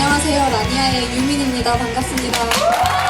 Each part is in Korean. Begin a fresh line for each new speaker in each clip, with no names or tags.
안녕하세요. 라니아의 유민입니다. 반갑습니다.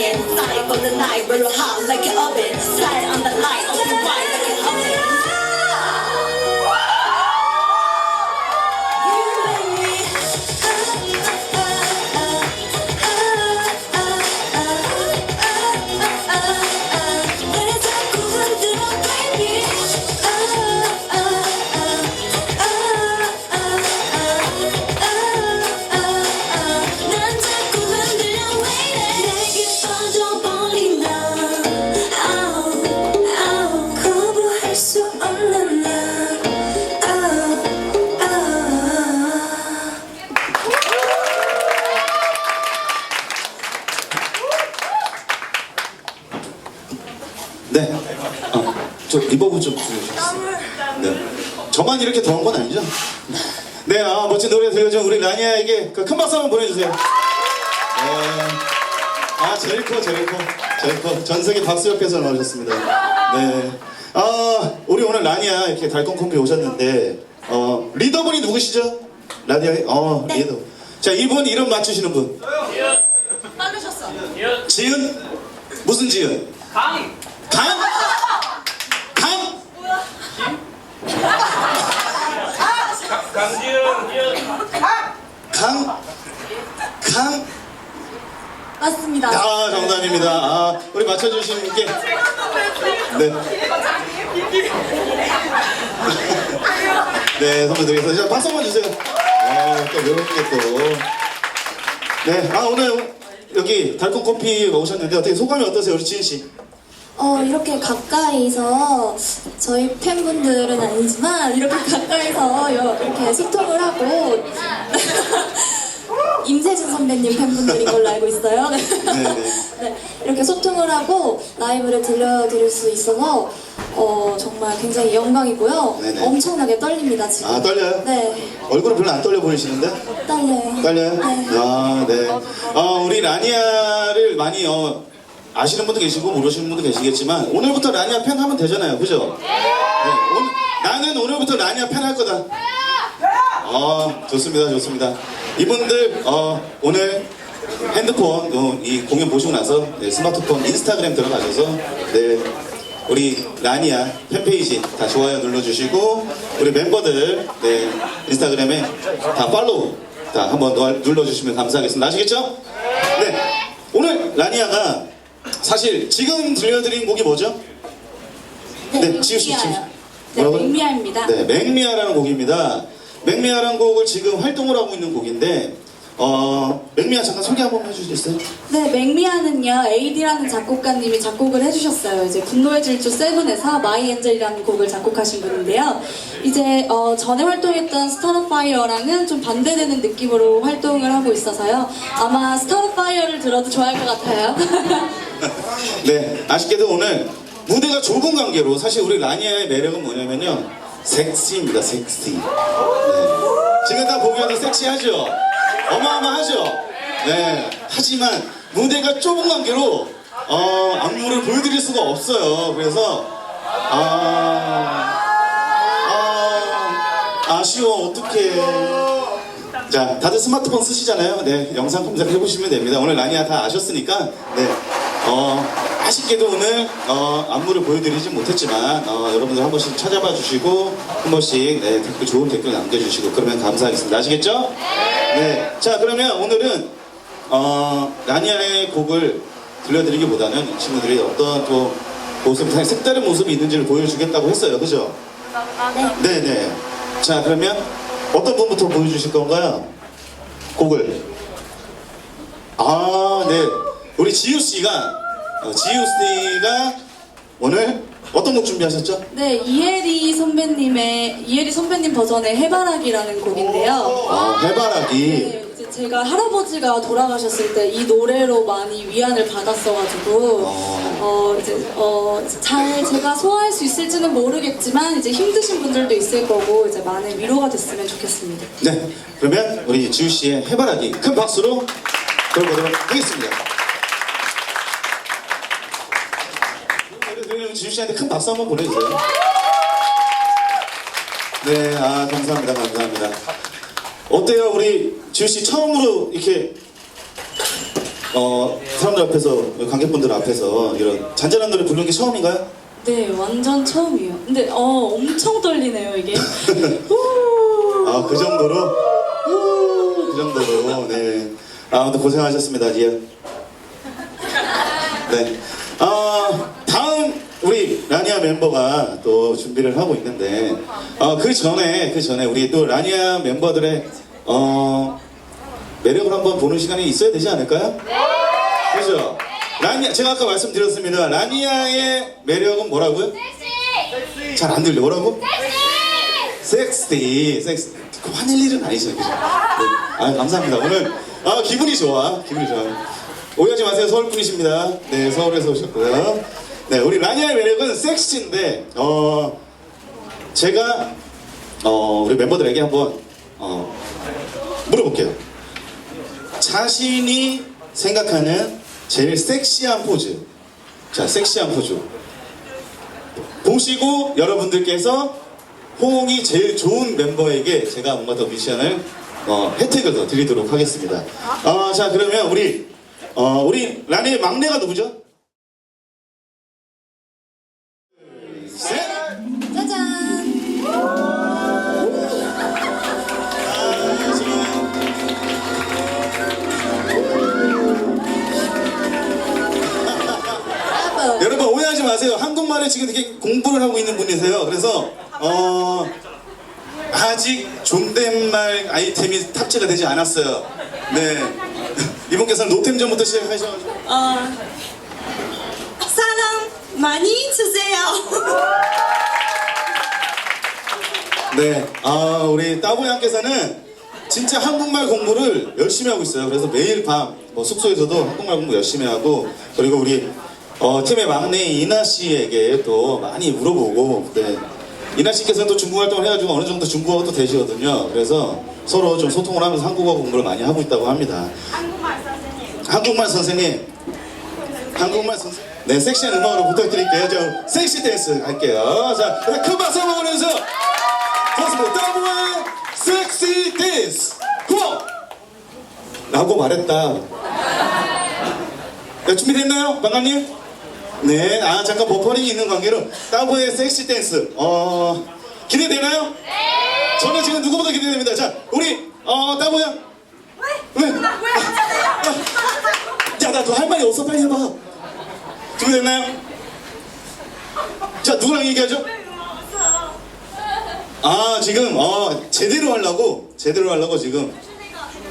Come for the night, we're hot like an oven. Slide on the light, open wide
저만 이렇게 더운 건 아니죠? 네, 아, 멋진 노래 들려준 우리 라니아에게 그 큰 박수 한번 보내주세요. 네. 아, 제일 커, 제일 커. 제일 커. 전 세계 박수 옆에서 나오셨습니다. 네. 아, 우리 오늘 라니아 이렇게 달콤 콤비 오셨는데, 어, 리더분이 누구시죠? 라니아의? 어, 리더. 자, 이분 이름 맞추시는 분.
빠르셨어
지은? 무슨 지은?
강!
강? 강?
강지은!
강? 강?
맞습니다.
아, 정답입니다. 아, 우리 맞춰주신 분께. 네. 네, 드리겠습니다. 자, 박수 한번 주세요. 아, 또 이런 게 또. 네, 아, 오늘 여기 달콤 커피 오셨는데 어떻게 소감이 어떠세요, 우리 지은 씨?
어, 이렇게 가까이서 저희 팬분들은 아니지만 이렇게 가까이서 여- 이렇게 소통을 하고 임세진 선배님 팬분들인 걸로 알고 있어요. 네, 이렇게 소통을 하고 라이브를 들려드릴 수 있어서 어, 정말 굉장히 영광이고요.
네네.
엄청나게 떨립니다 지금.
아, 떨려요?
네,
얼굴은 별로 안 떨려 보이시는데?
떨려요.
떨려요?
네.
아, 네. 어, 우리 라니아를 많이 어, 아시는 분도 계시고 모르시는 분도 계시겠지만 오늘부터 라니아 팬 하면 되잖아요. 그죠? 네. 오늘, 나는 오늘부터 라니아 팬 할 거다. 아, 좋습니다. 좋습니다. 이분들 어, 오늘 핸드폰 어, 이 공연 보시고 나서 네, 스마트폰 인스타그램 들어가셔서 네 우리 라니아 팬페이지 다 좋아요 눌러주시고 우리 멤버들 네 인스타그램에 다 팔로우 다 한번 더 눌러주시면 감사하겠습니다. 아시겠죠? 네 오늘 라니아가 사실 지금 들려드린 곡이 뭐죠? 네, 지우 씨, 지우 씨.
맹미아요. 네,
뭐라고요?
맹미아입니다.
네, 맥미아라는 곡입니다. 맥미아라는 곡을 지금 활동을 하고 있는 곡인데, 어, 맥미아 잠깐 소개 한번 해주시겠어요?
네, 맥미아는요, AD라는 작곡가님이 작곡을 해주셨어요. 이제 분노의 질주 세븐에서 마이 엔젤이라는 곡을 작곡하신 분인데요. 이제, 어, 전에 활동했던 스타트 파이어랑은 좀 반대되는 느낌으로 활동을 하고 있어서요. 아마 스타트 파이어를 들어도 좋아할 것 같아요.
네, 아쉽게도 오늘 무대가 좁은 관계로 사실 우리 라니아의 매력은 뭐냐면요. 섹시입니다, 섹시. 네. 지금 다 보기에도 섹시하죠? 어마어마하죠? 네. 하지만 무대가 좁은 관계로 어, 안무를 보여드릴 수가 없어요. 그래서 아, 아 아쉬워 어떡해. 자, 다들 스마트폰 쓰시잖아요. 네, 영상 검색해 보시면 됩니다. 오늘 라니아 다 아셨으니까, 네, 어, 아쉽게도 오늘 어, 안무를 보여드리진 못했지만 어, 여러분들 한 번씩 찾아봐 주시고 한 번씩 네, 댓글 좋은 댓글 남겨주시고 그러면 감사하겠습니다. 아시겠죠? 네. 자, 그러면 오늘은 어, 라니아의 곡을 들려드리기보다는 이 친구들이 어떤 또 모습, 색다른 모습이 있는지를 보여주겠다고 했어요. 그죠? 네. 네네. 자, 그러면 어떤 분부터 보여주실 건가요? 곡을. 아, 네. 우리 지우 씨가, 어, 지우 씨가 오늘 어떤 곡 준비하셨죠?
네, 이혜리 선배님의, 이혜리 선배님 버전의 해바라기라는 곡인데요.
아, 해바라기.
네, 이제 제가 할아버지가 돌아가셨을 때 이 노래로 많이 위안을 받았어가지고
어.
어 이제 어잘 제가 소화할 수 있을지는 모르겠지만 이제 힘드신 분들도 있을 거고 이제 많은 위로가 됐으면 좋겠습니다.
네. 그러면 우리 지우 씨의 해바라기 큰 박수로 들어보도록 하겠습니다. 지우 씨한테 큰 박수 한번 보내주세요. 네, 아 감사합니다, 감사합니다. 어때요, 우리 지우 씨 처음으로 이렇게 어 사람들 앞에서 관객분들 앞에서 이런 잔잔한 노래 부르는 게 처음인가요?
네, 완전 처음이에요. 근데 어 엄청 떨리네요 이게. 후.
아, 그 정도로? 우, 그 정도로, 네. 아, 오늘 고생하셨습니다, 리아. 네. 아, 우리 라니아 멤버가 또 준비를 하고 있는데, 어, 그 전에, 그 전에 우리 또 라니아 멤버들의, 어, 매력을 한번 보는 시간이 있어야 되지 않을까요? 그죠? 라니아, 제가 아까 말씀드렸습니다. 라니아의 매력은 뭐라고요? 잘 안 들려. 뭐라고? 섹시, 섹시. 그 화낼 일은 아니죠, 그죠? 네. 아, 감사합니다. 오늘, 아, 기분이 좋아. 기분이 좋아요. 오해하지 마세요. 서울 분이십니다. 네, 서울에서 오셨고요. 네, 우리 라니아의 매력은 섹시인데, 어, 제가, 어, 우리 멤버들에게 한번, 어, 물어볼게요. 자신이 생각하는 제일 섹시한 포즈. 자, 섹시한 포즈. 보시고 여러분들께서 호응이 제일 좋은 멤버에게 제가 뭔가 더 미션을 어, 혜택을 더 드리도록 하겠습니다. 어, 자 그러면 우리 어, 우리 라니의 막내가 누구죠? 마세요. 한국말에 지금 되게 공부를 하고 있는 분이세요. 그래서 어, 아직 존댓말 아이템이 탑재가 되지 않았어요. 네. 이분께서는 노템 전부터 시작하셔가지고
어, 사랑 많이 주세요.
네, 아 우리 따보이 양께서는 진짜 한국말 공부를 열심히 하고 있어요. 그래서 매일 밤 뭐 숙소에서도 한국말 공부 열심히 하고 그리고 우리 어, 팀의 막내 이나 씨에게 또 많이 물어보고 네. 이나 씨께서는 또 중국 활동을 해가지고 어느 정도 중국어도 되시거든요. 그래서 서로 좀 소통을 하면서 한국어 공부를 많이 하고 있다고 합니다. 한국말 선생님. 한국말 선생님. 네, 섹시한 음악으로 부탁드릴게요. 저 섹시 댄스 할게요. 자, 큰 박수 한번 보내주세요. 좋습니다. 더블의 섹시 댄스. 고! 라고 말했다. 네, 준비됐나요, 반갑님? 네, 아 잠깐 버퍼링이 있는 관계로 따보의 섹시 댄스. 어 기대되나요? 네. 저는 지금 누구보다 기대됩니다. 자, 우리 어 따보야. 왜? 왜? 야, 나너할 말이 없어. 빨리 해봐. 준비됐나요? 자, 누구랑 얘기하죠? 아, 지금 어 제대로 하려고 제대로 하려고 지금.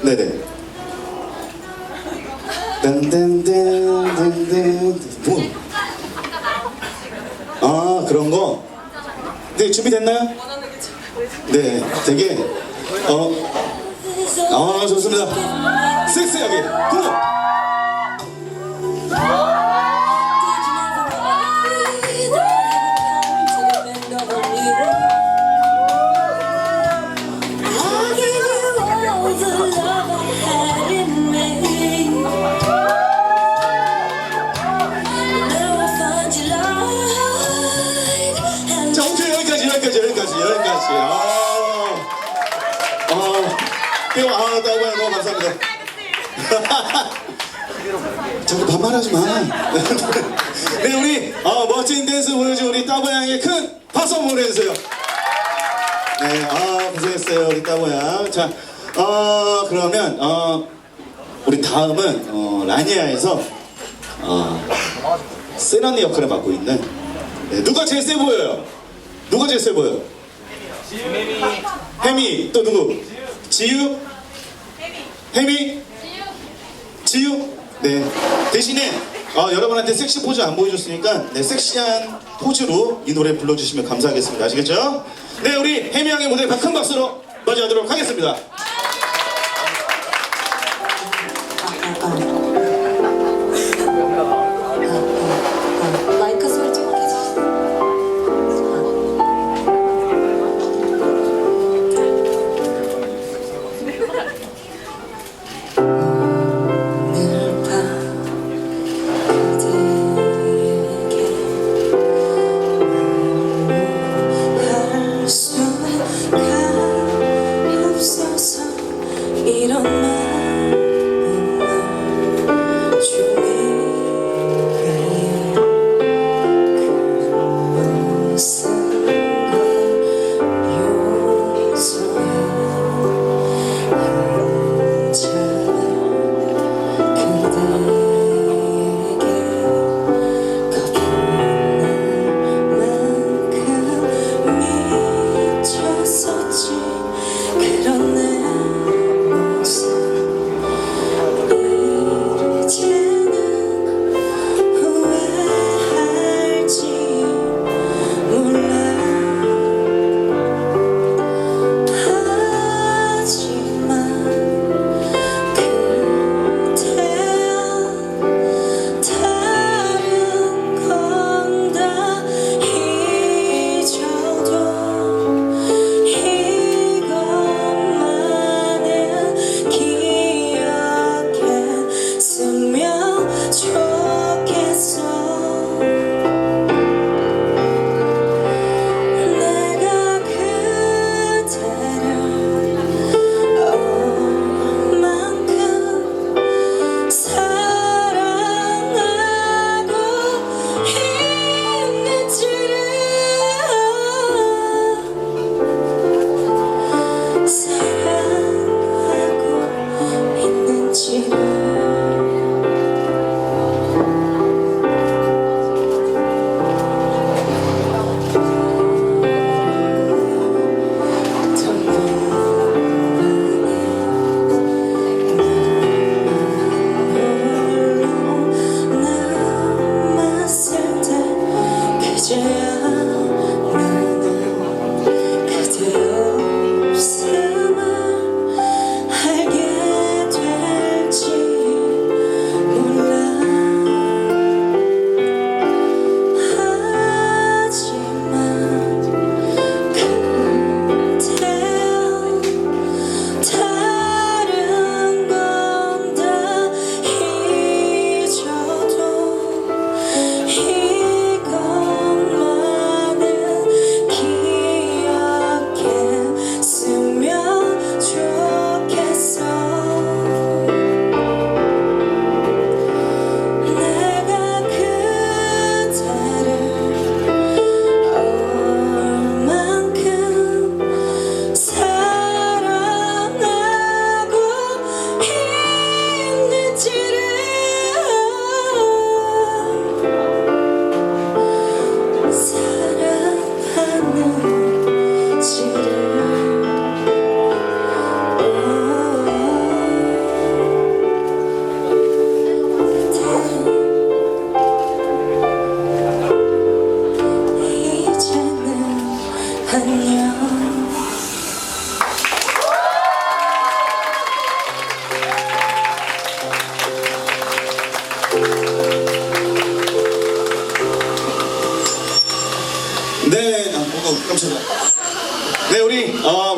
네네. 딴딴딴딴딴 뭐? 아 그런 거. 네 준비됐나요? 네, 되게 어, 아 좋습니다. 섹시하게 고! 감사합니다. 자꾸 반말하지 마. 네, 우리 어, 멋진 댄스 보여준 우리 따보양의 큰 박수 보내주세요. 네, 아 고생했어요 우리 따보양. 자, 어 그러면 어 우리 다음은 어, 라니아에서 어, 센 언니 역할을 맡고 있는 네, 누가 제일 세 보여요? 누가 제일 세 보여요? 혜미 또 누구? 지유? 혜미? 지유? 네 대신에 어, 여러분한테 섹시 포즈 안 보여줬으니까 네, 섹시한 포즈로 이 노래 불러주시면 감사하겠습니다 아시겠죠? 네 우리 혜미 양의 무대 큰 박수로 맞이하도록 하겠습니다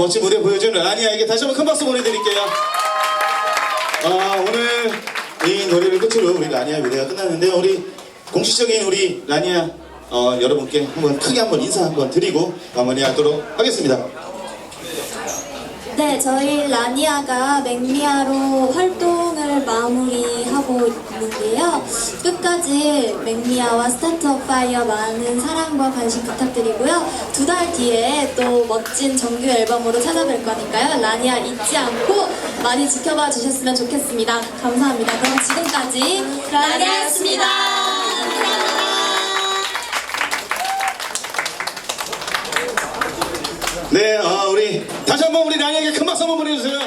멋진 무대 보여준 라니아에게 다시 한번 큰 박수 보내드릴게요. 아, 오늘 이 노래를 끝으로 우리 라니아 무대가 끝났는데요. 우리 공식적인 우리 라니아 어, 여러분께 한번 크게 한번 인사 한번 드리고 마무리하도록 하겠습니다.
네, 저희 라니아가 맥미아로 활동을 있는데요. 끝까지 맥미아와 스타트업 파이어 많은 사랑과 관심 부탁드리고요. 두 달 뒤에 또 멋진 정규 앨범으로 찾아뵐 거니까요. 라니아 잊지 않고 많이 지켜봐 주셨으면 좋겠습니다. 감사합니다. 그럼 지금까지 라니아였습니다.
네, 어, 우리 다시 한번 우리 라니아에게 큰 박수 한번 보내주세요.